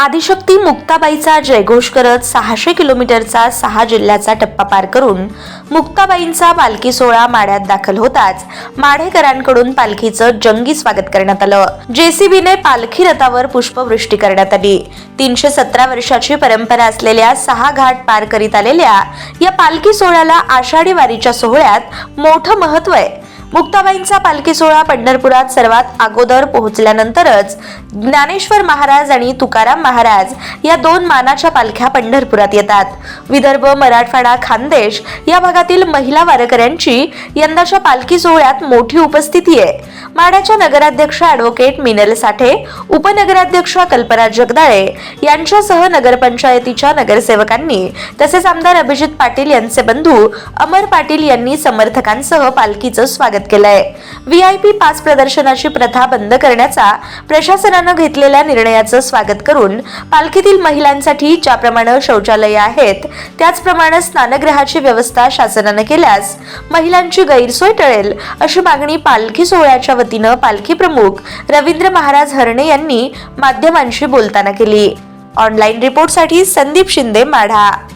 आदिशक्ती मुक्ताबाईचा जयघोष करत सहाशे किलोमीटरचा सहा जिल्ह्याचा टप्पा पार करून मुक्ताबाईंचा पालखी सोहळा माड्यात दाखल होताच माढेकरांकडून पालखीचं जंगी स्वागत करण्यात आलं. जेसीबीने पालखी रथावर पुष्पवृष्टी करण्यात आली. तीनशे सतरा वर्षाची परंपरा असलेल्या सहा घाट पार करीत आलेल्या या पालखी सोहळ्याला आषाढी वारीच्या सोहळ्यात मोठं महत्त्व आहे. मुक्ताबाईंचा पालखी सोहळा पंढरपुरात सर्वात अगोदर पोहोचल्यानंतरच ज्ञानेश्वर महाराज आणि तुकाराम महाराज या दोन मानाच्या पालख्या पंढरपुरात येतात. विदर्भ मराठवाडा खानदेश या भागातील महिला वारकऱ्यांची यंदाच्या पालखी सोहळ्यात मोठी उपस्थिती आहे. माड्याच्या नगराध्यक्ष ॲडव्होकेट मिनल साठे उपनगराध्यक्ष कल्पना जगदाळे यांच्यासह नगरपंचायतीच्या नगरसेवकांनी तसेच आमदार अभिजित पाटील यांचे बंधू अमर पाटील यांनी समर्थकांसह पालखीचं स्वागत केलंय. व्हीआयपी पास प्रदर्शनाची प्रथा बंद करण्याचा प्रशासनानं घेतलेल्या निर्णयाचं स्वागत करून पालखीतील महिलांसाठी ज्याप्रमाणे शौचालये आहेत त्याचप्रमाणे स्नानगृहाची व्यवस्था शासनानं केल्यास महिलांची गैरसोय टळेल अशी मागणी पालखी सोहळ्याच्या वतीनं पालखी प्रमुख रवींद्र महाराज हरणे यांनी माध्यमांशी बोलताना केली. ऑनलाईन रिपोर्टसाठी संदीप शिंदे माढा.